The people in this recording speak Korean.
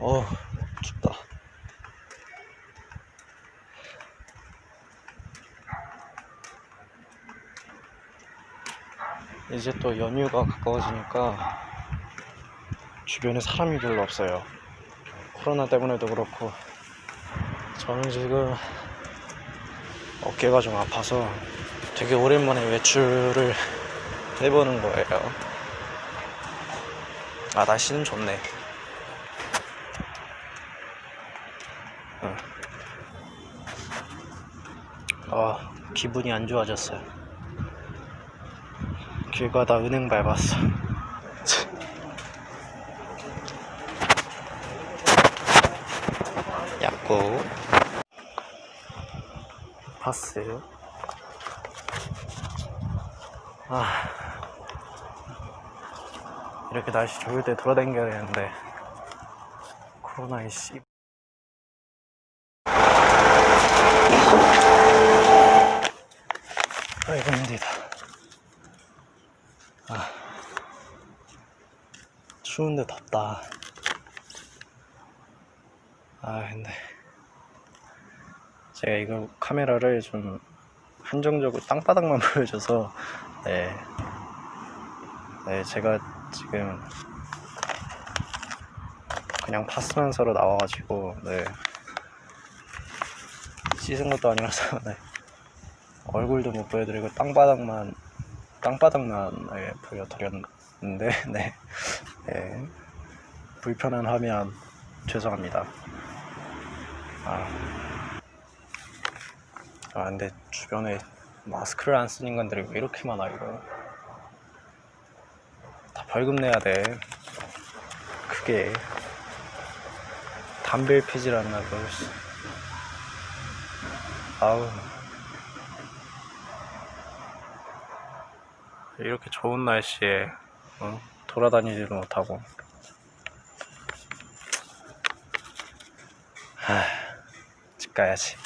어, 춥다. 이제 또 연휴가 가까워지니까 주변에 사람이 별로 없어요. 코로나 때문에도 그렇고 저는 지금 어깨가 좀 아파서 되게 오랜만에 외출을 해보는 거예요. 아 날씨는 좋네. 아 기분이 안 좋아졌어요. 길 가다 은행 밟았어. 약고 봤어요? 아 이렇게 날씨 좋을 때 돌아다녀야 되는데 코로나 이씨 아이고 힘들다 아 추운데 덥다. 아 근데 제가 이거 카메라를 좀 한정적으로 땅바닥만 보여줘서 네, 네 제가 지금 그냥 파스면서로 나와가지고 네. 씻은 것도 아니라서 네. 얼굴도 못 보여드리고 땅바닥만 땅바닥만 네, 보여드렸는데 네. 네 불편한 화면 죄송합니다. 아, 아 근데 주변에 마스크를 안 쓰는 인간들이 왜 이렇게 많아 이거? 다 벌금 내야 돼. 그게. 담배 피질 않나 그 아우 이렇게 좋은 날씨에 어? 돌아다니지도 못하고 하, 집 가야지